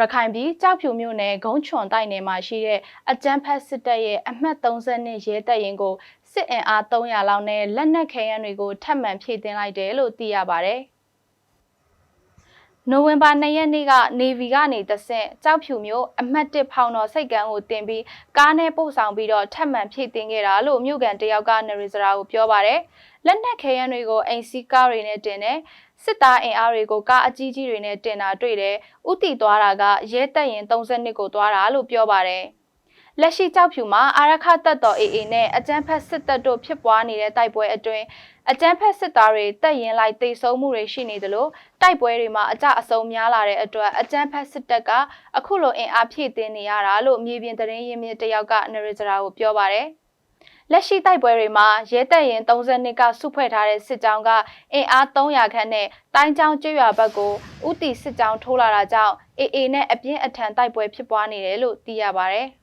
ရခိုင်ပြည်ကြောက်ဖြူမြို့နယ်ဂုံးချွန်တိုက်နယ်မှာရှိတဲ့အကြမ်းဖက်စစ်တပ်ရဲ့အမှတ်30နဲ့ရဲတပ်ရင်ကိုစစ်အင်အား300လောက်နဲ့လက်နက်ခဲယမ်းတွေကိုထပ်မံဖြည့်တင်းလိုက်တယ်လို့သိရပါဗျ။ နိုဝင်ဘာ2ရက်နေ့ကနေဗီကနေတဆင့်ကြောက်ဖြူမြို့အမှတ်1ဖောင်တော်စိတ်ကမ်းကိုတင်ပြီးကားနဲ့ပို့ဆောင်ပြီးတော့ထပ်မံဖြည့်တင်းခဲ့တာလို့မြို့ကန်တယောက်ကနရီစရာကိုပြောပါရယ်လက်နက်ခဲယမ်းတွေကိုအိမ်စီးကားတွေနဲ့တင်တယ်စစ်သားအင်အားတွေကိုကားအကြီးကြီးတွေနဲ့တင်တာတွေ့တယ်။ဥတီသွားတာကရဲတပ်ရင်32ကိုသွားတာလို့ပြောပါတယ်။ လက်ရှိကြောက်ဖြူမှာအာရခတပ်တော် AA နဲ့အကြမ်းဖက်စစ်တပ်တို့ဖြစ်ပွားနေတဲ့တိုက်ပွဲအတွင်းအကြမ်းဖက်စစ်သားတွေတပ်ရင်လိုက်တိတ်ဆုံးမှုတွေရှိနေသလိုတိုက်ပွဲတွေမှာအကြအဆုံးများလာတဲ့အတွက်အကြမ်းဖက်စစ်တပ်ကအခုလိုအင်အားဖြည့်တင်းနေရတာလို့မြေပြင်သတင်းရင်းမြစ်တယောက်ကနရီဇရာကိုပြောပါတယ်။လက်ရှိတိုက်ပွဲတွေမှာရဲတပ်ရင်32ကစုဖွဲ့ထားတဲ့စစ်ကြောင်းကအင်အား300ခန့်နဲ့တိုင်းချောင်းကျွရွာဘက်ကိုဥတီစစ်ကြောင်းထိုးလာတာကြောင့် AA နဲ့အပြင်းအထန်တိုက်ပွဲဖြစ်ပွားနေတယ်လို့သိရပါဗျ။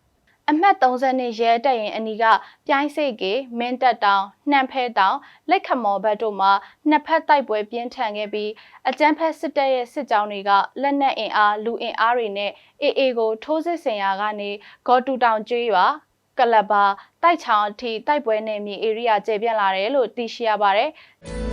အမှတ်30နှစ်ရဲတပ်ရင်အနီးကပြိုင်းစိတ်ကေမင်းတက်တောင်နှံဖဲတောင်လက်ခမော်ဘက်တို့မှာနှစ်ဖက်တိုက်ပွဲပြင်းထန်ခဲ့ပြီးအကြမ်းဖက်စစ်တပ်ရဲ့စစ်ကြောင်းတွေကလက်နက်အင်အားလူအင်အားတွေနဲ့ AA ကိုထိုးစစ်ဆင်ရာကနေဂေါ်တူတောင်ကျွရွာကလပ်ပါတိုက်ချောင်းအထိတိုက်ပွဲနယ်မြေ area ကျေပြန့်လာတယ်လို့သိရှိရပါတယ်။